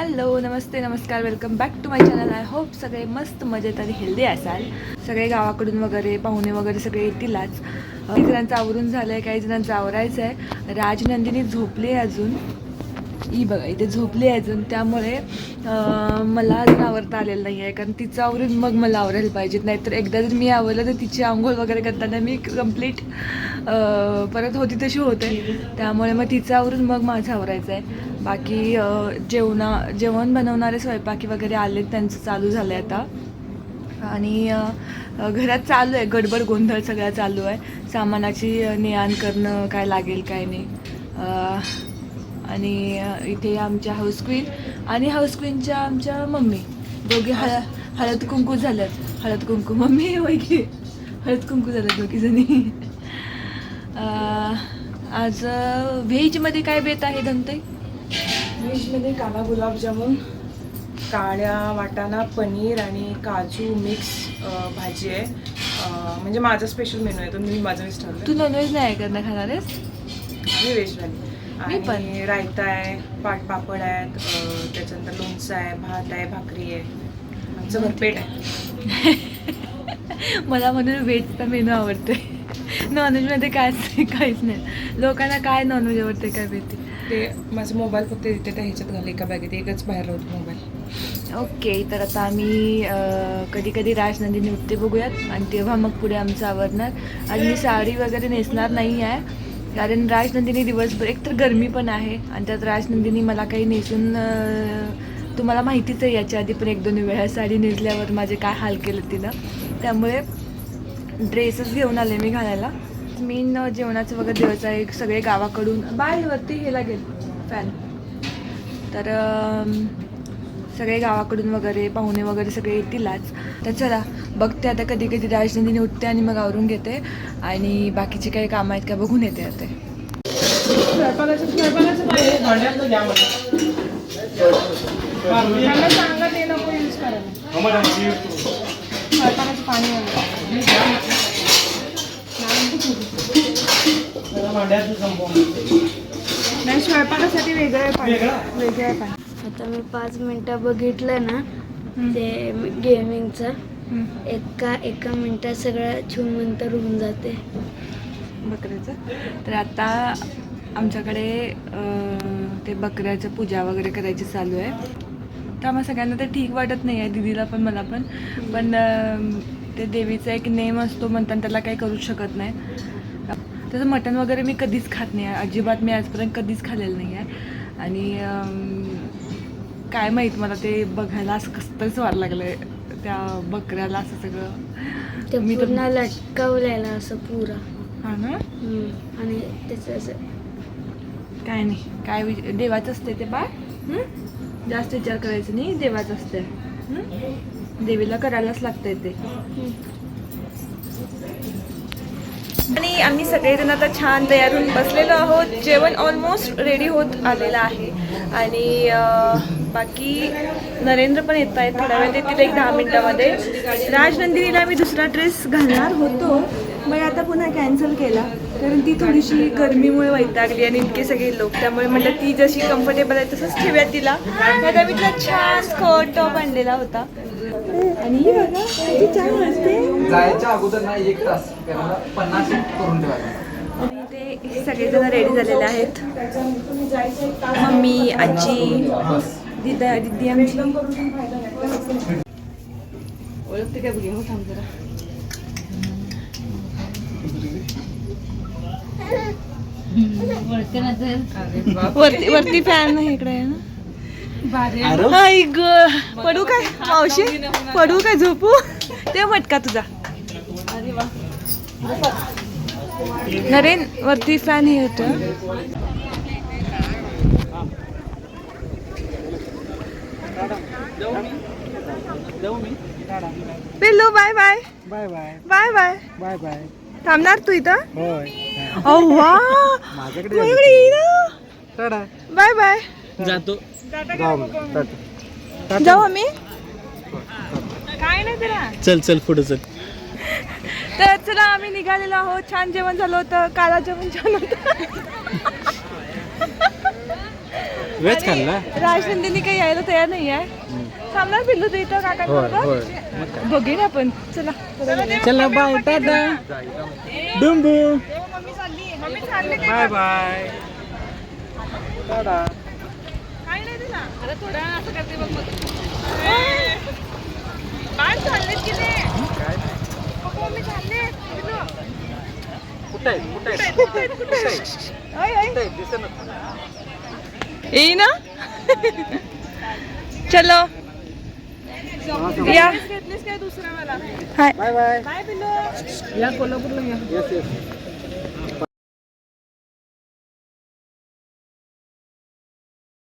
Hello नमस्ते नमस्कार. Welcome back to my channel I hope सगळे मस्त मजेत आणि हेल्दी असाल. सगळे गावाकडून वगैरे पाहुणे वगैरे सगळे येतीलच. काही जणांचं आवरून झालं आहे काही जणांचं आवरायचं आहे राजनंदिनी झोपली आहे अजून. ही बघा इथे झोपली आहे अजून. त्यामुळे मला अजून आवरता आलेलं नाही आहे. कारण तिचं आवरून मग मला आवरायला पाहिजेत. नाहीतर एकदा जर मी आवरलं तर तिची आंघोळ वगैरे करताना मी कंप्लीट परत होती तशी होते. त्यामुळे मग तिचं आवरून मग माझं आवरायचं आहे. बाकी जेवणा जेवण बनवणारे स्वयंपाकी वगैरे आले त्यांचं चालू झालं आहे आता. आणि घरात चालू आहे. गडबड गोंधळ सगळा चालू आहे. सामानाची ने आण करणं काय लागेल काय नाही. आणि इथे आमच्या हाऊस क्वीन आणि हाऊस क्वीनच्या आमच्या मम्मी. दोघे हळ हळद कुंकू झाल्यात. हळद कुंकू मम्मी वैकी हळद कुंकू झाल्यात दोघीजणी आज व्हेजमध्ये काय बेत आहे धनते? व्हेजमध्ये काला गुलाबजामुन काळ्या वाटाणा पनीर आणि काजू मिक्स भाजी आहे. म्हणजे माझा स्पेशल मेनू आहे तो मी माझं वीस तू नॉनव्हेज नाही करणं खाणार आहेस मी व्हेजवाली मी पण. आणि रायता आहे पाट पापड आहेत त्याच्यानंतर लोणचं आहे भात आहे भाकरी आहे. आमचं भरपेट आहे. मला म्हणून व्हेजचा मेनू आवडते नॉनव्हेजमध्ये काय काहीच नाही. लोकांना काय नॉनव्हेज आवडते काय माहिती. ते माझं मोबाईल फक्त इथे त्या ह्याच्यात घाल एका बॅगेत एकच बाहेर राहतो मोबाईल ओके तर आता आम्ही कधी कधी राजनंदिनी उठते बघूयात. आणि तेव्हा मग पुढे आमचं आवरणार आणि मी साडी वगैरे नेसणार नाही आहे कारण राजनंदिनी दिवसभर एकतर गरमी पण आहे आणि त्यात राजनंदिनी मला काही नेसून तुम्हाला माहितीच आहे याच्या आधी पण एक दोन वेळा साडी नेसल्यावर माझे काय हाल केलं तिनं. त्यामुळे ड्रेसच घेऊन आले मी घालायला. मेन जेवणाचं वगैरे दिवस आहे सगळे गावाकडून बाहेरवरती वरती हे लागेल फॅन तर सगळे गावाकडून वगैरे पाहुणे वगैरे सगळे येतीलच. तर चला बघते आता कधी कधी राजनंदिनी उठते आणि मग आवरून घेते. आणि बाकीचे काही कामं आहेत का बघून येते आता. स्वयंपाकासाठी वेगळं आहे पाणी. वेगळं आहे पाणी. आता मी पाच मिनटं बघितलं ना ते गेमिंगचं एका एका मिनिटात सगळं छुमंतर होऊन जाते. बकऱ्याचं? तर आता आमच्याकडे ते बकऱ्याचं पूजा वगैरे करायची चालू आहे. तर आम्हाला सगळ्यांना ते ठीक वाटत नाही आहे दिदीला पण मला पण. पण ते देवीचा एक नेम असतो म्हणताना त्याला काही करूच शकत नाही. तसं मटण वगैरे मी कधीच खात नाही आहे. अजिबात मी आजपर्यंत कधीच खाल्लेलं नाही आहे. आणि काय माहीत मला ते बघायला असं कसं तरीच व्हायला लागलं आहे त्या बकऱ्याला असं सगळं. ते मी तर- पूर्ण लटकवलेलं असं पुरा. हां ना. आणि त्याचं असं काय नाही काय विच देवाचं असते ते बाळ? हं? जास्त विचार करायचं नाही देवाचं असते? देवीला करायलाच लागतंय ते. आणि आम्ही सगळेजण आता छान तयार होऊन बसलेलो आहोत. जेवण ऑलमोस्ट रेडी होत आलेलं आहे. आणि बाकी नरेंद्र पण येत आहेत थोड्या वेळ. येतील एक दहा मिनिटामध्ये. राजनंदिनीला मी दुसरा ड्रेस घालणार होतो मग आता पुन्हा कॅन्सल केला. कारण ती थोडीशी गरमीमुळे वैतागली आणि इतके सगळे लोक. त्यामुळे म्हटलं ती जशी कम्फर्टेबल आहे तसंच ठेवूया तिला. आता मी तिला छान स्कर्ट टॉप आणलेला होता. आणि ही बघा किती छान वाटते. जायच्या अगोदर ना एक तास त्याला पन्नास करून ठेवायचं. आणि ते सगळेजण रेडी झालेले आहेत. मम्मी आजी दिदा दिदी आमची. ओळखते काय हो थांब जरा. वरती वरती फॅन आहे इकडे आहे ना? आई ग. पडू काय मावशी? पडू काय झोपू? ते मटका तुझा. नरेन वरती फॅन हे होतं. पिल्लू bye bye bye bye bye bye bye bye थांबणार तू इथं? होय. ओ वा माझ्याकडे बाय बाय जातो. जाऊ मग, टाटा जाऊ आम्ही? काय नाही त्याला चल चल पुढे चल. तर चला आम्ही निघालेलो आहोत. छान जेवण झालं होतं. काला जेवण छान होतं. वेज खाल्ला? राजनंदिनी काही यायला तयार नाही आहे. थांबणार पिल्लू तू इथं काकांबरोबर बघेन आपण. चला. चला bye tata. डुंबू. Bye bye. Tata. आता थोडा वेळ असं करते बघ मग. बाळ चाललेत की नाही पप्पा मम्मी चालले पिल्लू. कुठे आहे? कुठे आहे? कुठे आहेत, कुठे आहेत? ओय, ओय. कुठे आहे? दिसेना. येई ना. चलो. या. घेतलीस काय दुसरा मला? हाय. Bye bye. पिल्लू. या कोल्हापूरला या. Yes yes